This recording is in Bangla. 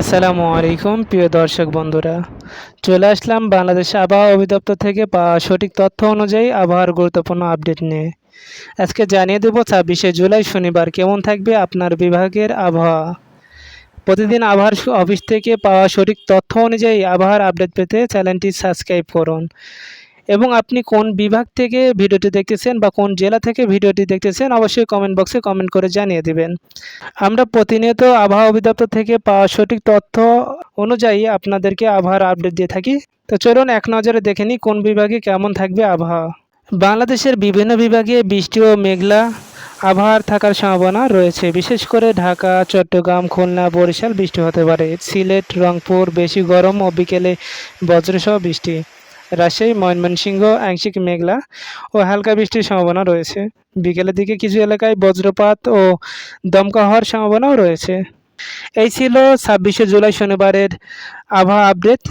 আসসালামু আলাইকুম, প্রিয় দর্শক বন্ধুরা। চলে আসলাম বাংলাদেশ আবহাওয়া অধিদপ্তর থেকে পাওয়া সঠিক তথ্য অনুযায়ী আবহাওয়ার গুরুত্বপূর্ণ আপডেট নিয়ে। আজকে জানিয়ে দেব, ছাব্বিশে জুলাই শনিবার কেমন থাকবে আপনার বিভাগের আবহাওয়া। প্রতিদিন আবহাওয়ার অফিস থেকে পাওয়া সঠিক তথ্য অনুযায়ী আবহাওয়ার আপডেট পেতে চ্যানেলটি সাবস্ক্রাইব করুন। এবং আপনি কোন বিভাগ থেকে ভিডিওটি দেখতেছেন বা কোন জেলা থেকে ভিডিওটি দেখতেছেন, অবশ্যই কমেন্ট বক্সে কমেন্ট করে জানিয়ে দেবেন। আমরা প্রতিনিয়ত আবহাওয়া অধিদপ্তর থেকে পাওয়া সঠিক তথ্য অনুযায়ী আপনাদেরকে আবহাওয়ার আপডেট দিয়ে থাকি। তো চলুন এক নজরে দেখে নিই কোন বিভাগে কেমন থাকবে আবহাওয়া। বাংলাদেশের বিভিন্ন বিভাগে বৃষ্টি ও মেঘলা আবহাওয়ার থাকার সম্ভাবনা রয়েছে। বিশেষ করে ঢাকা, চট্টগ্রাম, খুলনা, বরিশাল বৃষ্টি হতে পারে। সিলেট, রংপুর, বেশি গরম ও বিকেলে বজ্রসহ বৃষ্টি। রাজশাহী ময়নমনসিংহ আংশিক মেঘলা ও হালকা বৃষ্টির সম্ভাবনা রয়েছে। বিকেলের দিকে কিছু এলাকায় বজ্রপাত ও দমকা হওয়ার সম্ভাবনাও রয়েছে। এই ছিল ছাব্বিশে জুলাই শনিবারের আবহাওয়া আপডেট।